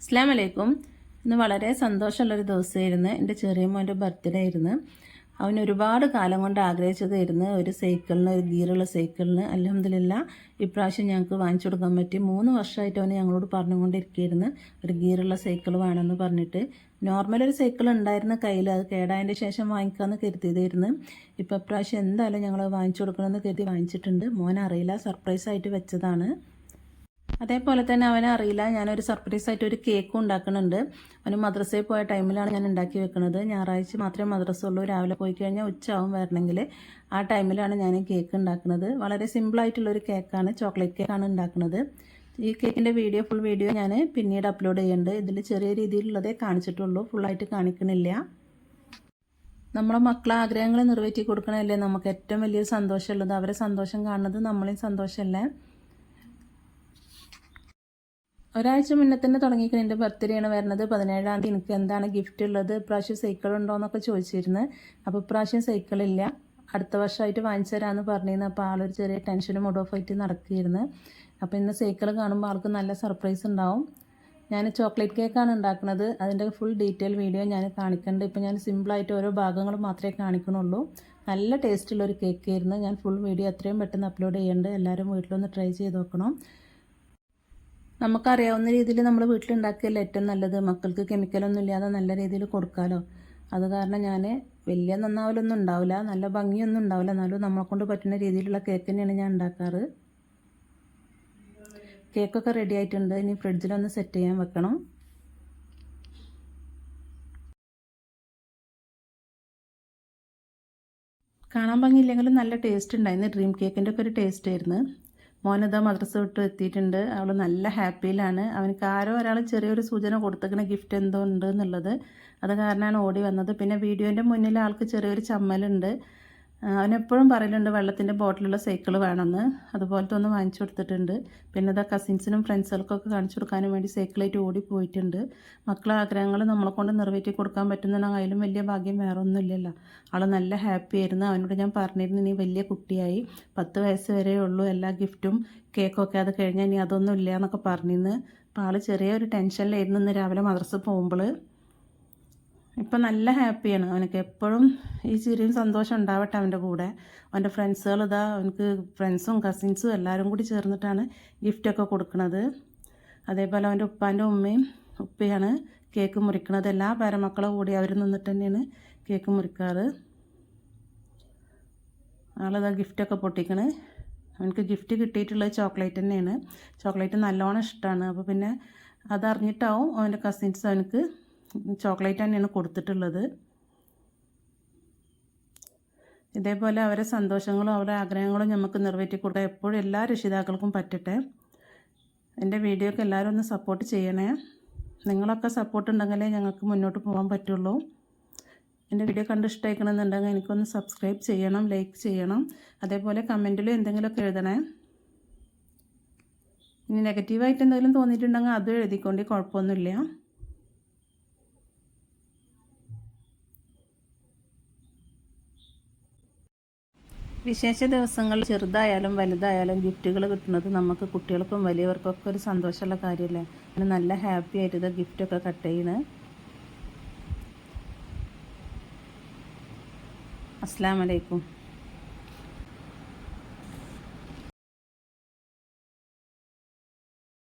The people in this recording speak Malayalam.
അസ്ലാം വലൈക്കും ഇന്ന് വളരെ സന്തോഷമുള്ളൊരു ദിവസമായിരുന്നു. എന്റെ ചെറിയ മോന്റെ ബർത്ത്ഡേ ആയിരുന്നു. അവൻ ഒരുപാട് കാലം കൊണ്ട് ആഗ്രഹിച്ചതായിരുന്നു ഒരു സൈക്കിളിന് ഒരു ഗീറുള്ള സൈക്കിളിന്. അലഹമില്ല ഇപ്രാവശ്യം ഞങ്ങൾക്ക് വാങ്ങിച്ചു കൊടുക്കാൻ പറ്റി. മൂന്ന് വർഷമായിട്ട് അവന് ഞങ്ങളോട് പറഞ്ഞുകൊണ്ടിരിക്കുകയായിരുന്നു ഒരു ഗീറുള്ള സൈക്കിൾ വേണമെന്ന് പറഞ്ഞിട്ട്. നോർമൽ ഒരു സൈക്കിൾ ഉണ്ടായിരുന്ന കയ്യിൽ അത് കേടായതിന്റെ ശേഷം വാങ്ങിക്കാമെന്ന് കരുതിയതായിരുന്നു. ഇപ്പോൾ ഇപ്രാവശ്യം എന്തായാലും ഞങ്ങൾ വാങ്ങിച്ചു കൊടുക്കണമെന്ന് കരുതി വാങ്ങിച്ചിട്ടുണ്ട്. മോൻ അറിയില്ല സർപ്രൈസായിട്ട് വെച്ചതാണ്. അതേപോലെ തന്നെ അവനെ അറിയില്ല. ഞാനൊരു സർപ്രൈസ് ആയിട്ട് ഒരു കേക്കും ഉണ്ടാക്കുന്നുണ്ട്. അവന് മദ്രസയിൽ പോയ ടൈമിലാണ് ഞാൻ ഉണ്ടാക്കി വെക്കുന്നത്. ഞായറാഴ്ച മാത്രമേ മദ്രസ ഉള്ളൂ രാവിലെ പോയി കഴിഞ്ഞാൽ ഉച്ചയാവും വരണമെങ്കിൽ. ആ ടൈമിലാണ് ഞാൻ കേക്ക് ഉണ്ടാക്കുന്നത്. വളരെ സിമ്പിളായിട്ടുള്ളൊരു കേക്കാണ് ചോക്ലേറ്റ് കേക്കാണ് ഉണ്ടാക്കുന്നത്. ഈ കേക്കിന്റെ വീഡിയോ ഫുൾ വീഡിയോ ഞാൻ പിന്നീട് അപ്ലോഡ് ചെയ്യുന്നുണ്ട്. ഇതിൽ ചെറിയ രീതിയിലുള്ളതേ കാണിച്ചിട്ടുള്ളൂ. ഫുള്ളായിട്ട് കാണിക്കണില്ല. നമ്മളെ മക്കളെ ആഗ്രഹങ്ങൾ നിറവേറ്റി കൊടുക്കണമല്ലേ നമുക്ക് ഏറ്റവും വലിയ സന്തോഷമുള്ളത്. അവരെ സന്തോഷം കാണുന്നത് നമ്മളെയും സന്തോഷമല്ലേ? ഒരാഴ്ച മുന്നേ തന്നെ തുടങ്ങിയിരിക്കുന്ന. എന്റെ ബർത്ത്ഡേ ആണ് വരുന്നത്. പതിനേഴാം തീയതി എനിക്ക് എന്താണ് ഗിഫ്റ്റ് ഉള്ളത്? ഇപ്രാവശ്യം സൈക്കിൾ ഉണ്ടോ എന്നൊക്കെ ചോദിച്ചിരുന്നു. അപ്പോൾ ഇപ്രാവശ്യം സൈക്കിളില്ല അടുത്ത വർഷമായിട്ട് വാങ്ങിച്ചു തരാമെന്ന് പറഞ്ഞിരുന്നു. അപ്പോൾ ആളൊരു ചെറിയ ടെൻഷനും മൂഡ് ഓഫ് ആയിട്ട് നടക്കുകയായിരുന്നു. അപ്പോൾ ഇന്ന് സൈക്കിൾ കാണുമ്പോൾ ആൾക്ക് നല്ല സർപ്രൈസ് ഉണ്ടാവും. ഞാൻ ചോക്ലേറ്റ് കേക്കാണ് ഉണ്ടാക്കുന്നത്. അതിന്റെ ഫുൾ ഡീറ്റെയിൽ വീഡിയോ ഞാൻ കാണിക്കുന്നുണ്ട് ഇപ്പോൾ ഞാൻ സിമ്പിളായിട്ട് ഓരോ ഭാഗങ്ങൾ മാത്രമേ കാണിക്കണുള്ളൂ നല്ല ടേസ്റ്റുള്ളൊരു കേക്ക് ആയിരുന്നു. ഞാൻ ഫുൾ വീഡിയോ എത്രയും പെട്ടെന്ന് അപ്ലോഡ് ചെയ്യുന്നുണ്ട് എല്ലാവരും വീട്ടിലൊന്ന് ട്രൈ ചെയ്ത് നോക്കണം. നമുക്കറിയാവുന്ന രീതിയിൽ നമ്മൾ വീട്ടിലുണ്ടാക്കിയല്ല ഏറ്റവും നല്ലത്. മക്കൾക്ക് കെമിക്കലൊന്നും ഇല്ലാതെ നല്ല രീതിയിൽ കൊടുക്കാമല്ലോ അത് കാരണം ഞാൻ വലിയ നന്നാവലൊന്നും ഉണ്ടാവില്ല. നല്ല ഭംഗിയൊന്നും ഉണ്ടാവില്ല. എന്നാലും നമ്മളെ കൊണ്ട് പറ്റുന്ന രീതിയിലുള്ള കേക്ക് തന്നെയാണ് ഞാൻ ഉണ്ടാക്കാറ്. കേക്കൊക്കെ റെഡി ആയിട്ടുണ്ട്. ഇനി ഫ്രിഡ്ജിലൊന്ന് സെറ്റ് ചെയ്യാൻ വെക്കണം. കാണാൻ ഭംഗിയില്ലെങ്കിലും നല്ല ടേസ്റ്റ് ഉണ്ടായിരുന്നു. ഡ്രീം കേക്കിന്റെ ഒക്കെ ഒരു ടേസ്റ്റ് ആയിരുന്നു. മോനിതാ മദ്രസ വിട്ട് എത്തിയിട്ടുണ്ട്. അവൾ നല്ല ഹാപ്പിയിലാണ്. അവനക്ക് ആരോ ഒരാൾ ചെറിയൊരു സൂചന കൊടുത്തേക്കണ ഗിഫ്റ്റ് എന്തോ ഉണ്ട് എന്നുള്ളത്. അത് കാരണമാണ് ഓടി വന്നത്. പിന്നെ വീഡിയോന്റെ മുന്നിൽ ആൾക്ക് ചെറിയൊരു ചമ്മലുണ്ട്. അവനെപ്പോഴും പറയലുണ്ട് വെള്ളത്തിന്റെ ബോട്ടിലുള്ള സൈക്കിൾ വേണമെന്ന്. അതുപോലത്തെ ഒന്ന് വാങ്ങിച്ചു കൊടുത്തിട്ടുണ്ട്. പിന്നെ ഇതാ കസിൻസിനും ഫ്രണ്ട്സുകൾക്കൊക്കെ കാണിച്ചു കൊടുക്കാനും വേണ്ടി സൈക്കിളായിട്ട് ഓടി പോയിട്ടുണ്ട്. മക്കളെ ആഗ്രഹങ്ങൾ നമ്മളെ കൊണ്ട് നിറവേറ്റി കൊടുക്കാൻ പറ്റുന്ന അതിലും വലിയ ഭാഗ്യം വേറെ ഒന്നുമില്ലല്ലോ ആൾ നല്ല ഹാപ്പി ആയിരുന്നു. അവനോട് ഞാൻ പറഞ്ഞിരുന്നു നീ വലിയ കുട്ടിയായി. പത്ത് വയസ്സ് വരെ ഉള്ളൂ എല്ലാ ഗിഫ്റ്റും കേക്കൊക്കെ അത് കഴിഞ്ഞാൽ ഇനി അതൊന്നും ഇല്ല എന്നൊക്കെ പറഞ്ഞിരുന്നു. അപ്പോൾ ആൾ ചെറിയൊരു ടെൻഷനിലായിരുന്നു ഇന്ന് രാവിലെ മദ്രസ പോകുമ്പോൾ ഇപ്പം നല്ല ഹാപ്പിയാണ്. അവനക്ക് എപ്പോഴും ഈ ചിരിയും സന്തോഷം ഉണ്ടാവട്ടെ അവന്റെ കൂടെ. അവന്റെ ഫ്രണ്ട്സുകൾ ഇതാ അവനക്ക് ഫ്രണ്ട്സും കസിൻസും എല്ലാവരും കൂടി ചേർന്നിട്ടാണ് ഗിഫ്റ്റൊക്കെ കൊടുക്കുന്നത് അതേപോലെ അവന്റെ ഉപ്പാന്റെ ഉമ്മയും ഉപ്പയാണ് കേക്ക് മുറിക്കുന്നത് എല്ലാ പേരമക്കളും കൂടി അവർ നിന്നിട്ട് തന്നെയാണ് കേക്ക് മുറിക്കാറ്. ആളിതാ ഗിഫ്റ്റൊക്കെ പൊട്ടിക്കണ്. അവനക്ക് ഗിഫ്റ്റ് കിട്ടിയിട്ടുള്ളത് ചോക്ലേറ്റ് തന്നെയാണ്. ചോക്ലേറ്റ് നല്ലോണം ഇഷ്ടമാണ് അപ്പോൾ പിന്നെ അതറിഞ്ഞിട്ടാവും അവന്റെ കസിൻസ് അവനക്ക് ചോക്ലേറ്റ് തന്നെയാണ് കൊടുത്തിട്ടുള്ളത്. ഇതേപോലെ അവരെ സന്തോഷങ്ങളും അവരുടെ ആഗ്രഹങ്ങളും നമുക്ക് നിറവേറ്റി എപ്പോഴും എല്ലാ രക്ഷിതാക്കൾക്കും പറ്റട്ടെ. എന്റെ വീഡിയോക്ക് എല്ലാവരും ഒന്ന് സപ്പോർട്ട് ചെയ്യണേ. നിങ്ങളൊക്കെ സപ്പോർട്ട് ഉണ്ടെങ്കിലേ ഞങ്ങൾക്ക് മുന്നോട്ട് പോകാൻ പറ്റുള്ളൂ. എന്റെ വീഡിയോ കണ്ട് ഇഷ്ടമായിക്കണമെന്നുണ്ടെങ്കിൽ എനിക്കൊന്ന് സബ്സ്ക്രൈബ് ചെയ്യണം ലൈക്ക് ചെയ്യണം. അതേപോലെ കമന്റിൽ എന്തെങ്കിലുമൊക്കെ എഴുതണേ. ഇനി നെഗറ്റീവായിട്ട് എന്തെങ്കിലും തോന്നിയിട്ടുണ്ടെങ്കിൽ അതും എഴുതിക്കൊണ്ട് കുഴപ്പമൊന്നുമില്ല. വിശേഷ ദിവസങ്ങൾ ചെറുതായാലും വലുതായാലും ഗിഫ്റ്റുകൾ കിട്ടുന്നത് നമുക്ക് കുട്ടികൾക്കും വലിയവർക്കൊക്കെ ഒരു സന്തോഷമുള്ള കാര്യമല്ലേ? അതിന് നല്ല ഹാപ്പി ആയിട്ട് ഇത് ഗിഫ്റ്റൊക്കെ കട്ട് ചെയ്യണ്. അസ്സാം വലൈക്കും